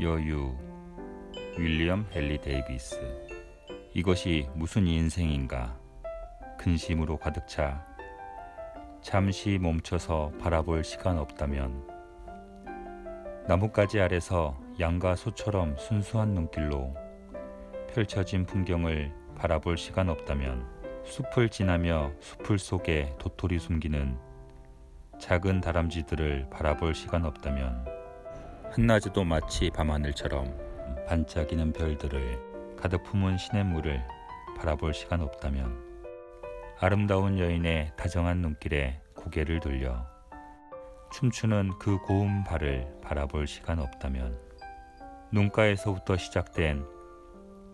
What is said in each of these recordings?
여유 윌리엄 헨리 데이비스. 이것이 무슨 인생인가? 근심으로 가득 차. 잠시 멈춰서 바라볼 시간 없다면 나뭇가지 아래서 양과 소처럼 순수한 눈길로 펼쳐진 풍경을 바라볼 시간 없다면 숲을 지나며 숲을 속에 도토리 숨기는 작은 다람쥐들을 바라볼 시간 없다면 한낮에도 마치 밤하늘처럼 반짝이는 별들을 가득 품은 시냇물을 바라볼 시간 없다면 아름다운 여인의 다정한 눈길에 고개를 돌려 춤추는 그 고운 발을 바라볼 시간 없다면 눈가에서부터 시작된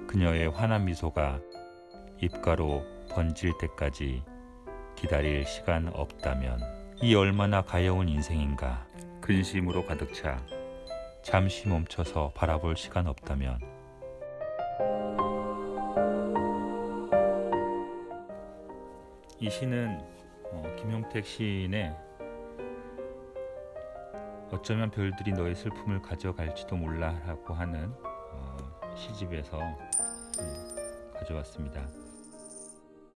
그녀의 환한 미소가 입가로 번질 때까지 기다릴 시간 없다면 이 얼마나 가여운 인생인가. 근심으로 가득 차 잠시 멈춰서 바라볼 시간 없다면 이 시는 어, 김용택 시인의 어쩌면 별들이 너의 슬픔을 가져갈지도 몰라라고 하는 어, 시집에서 음, 가져왔습니다.